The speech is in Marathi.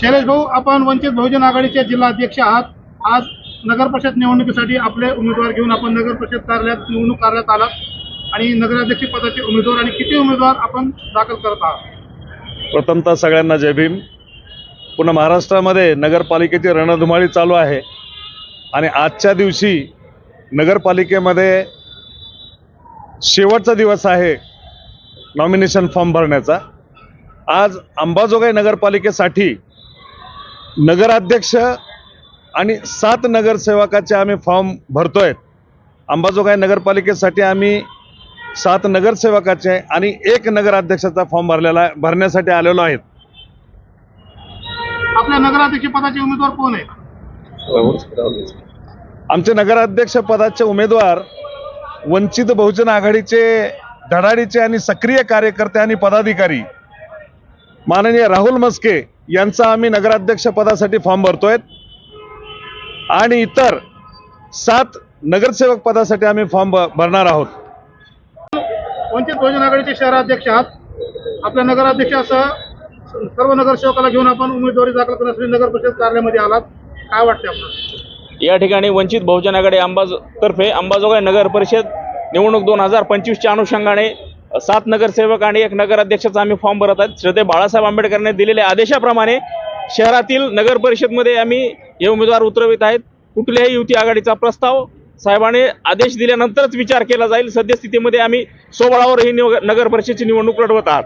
शैलेश भाऊ आपण वंचित बहुजन आघाडीचे जिल्हाध्यक्ष आहात. आज नगर परिषद निवडणुकीसाठी आपले उमेदवार घेऊन आपण नगर परिषद कार्यालयात निवडणूक कार्यालयात आलात. आणि नगराध्यक्ष पदाचे उमेदवार आणि किती उमेदवार आपण दाखल करत आहात? प्रथमतः सगळ्यांना जय भीम. पुन्हा महाराष्ट्रामध्ये नगरपालिकेची रणधुमाळी चालू आहे. आणि आजच्या दिवशी नगरपालिकेमध्ये शेवटचा दिवस आहे नॉमिनेशन फॉर्म भरण्याचा. आज अंबाजोगाई नगरपालिकेसाठी नगराध्यक्ष आणि सात नगरसेवकाचे आम्ही फॉर्म भरतोय. अंबाजोगाई नगरपालिकेसाठी आम्ही सात नगरसेवकाचे आणि एक नगराध्यक्षाचा फॉर्म भरलेला भरण्यासाठी आलेलो आहेत. आपल्या नगराध्यक्ष पदाचे उमेदवार कोण आहेत? आमचे नगराध्यक्ष पदाचे उमेदवार वंचित बहुजन आघाडीचे धडाडीचे आणि सक्रिय कार्यकर्ते आणि पदाधिकारी माननीय राहुल मस्के यांचा आम्ही नगराध्यक्ष पदासाठी फॉर्म भरतोय. आणि इतर सात नगरसेवक पदासाठी आम्ही फॉर्म भरणार आहोत. वंचित बहुजन आघाडीचे शहराध्यक्ष आहात? आपल्या नगराध्यक्षासह सर्व नगरसेवकाला घेऊन आपण उमेदवारी दाखल करण्यासाठी नगर परिषद कार्यालयामध्ये आलात. काय वाटते आपल्याला? या ठिकाणी वंचित बहुजन आघाडी अंबाज तर्फे अंबाजोगाई नगर परिषद निवडणूक दोन हजार पंचवीसच्या अनुषंगाने सात नगरसेवक आणि एक नगराध्यक्षाचा आम्ही फॉर्म भरत आहेत. श्रद्धे बाळासाहेब आंबेडकरांनी दिलेल्या आदेशाप्रमाणे शहरातील नगर परिषदमध्ये आम्ही हे उमेदवार उतरवित आहेत. कुठल्याही युती आघाडीचा प्रस्ताव साहेबाने आदेश दिल्यानंतरच विचार केला जाईल. सद्यस्थितीमध्ये आम्ही सोबळावर ही निव- नगर परिषदेची निवडणूक लढवत आहात.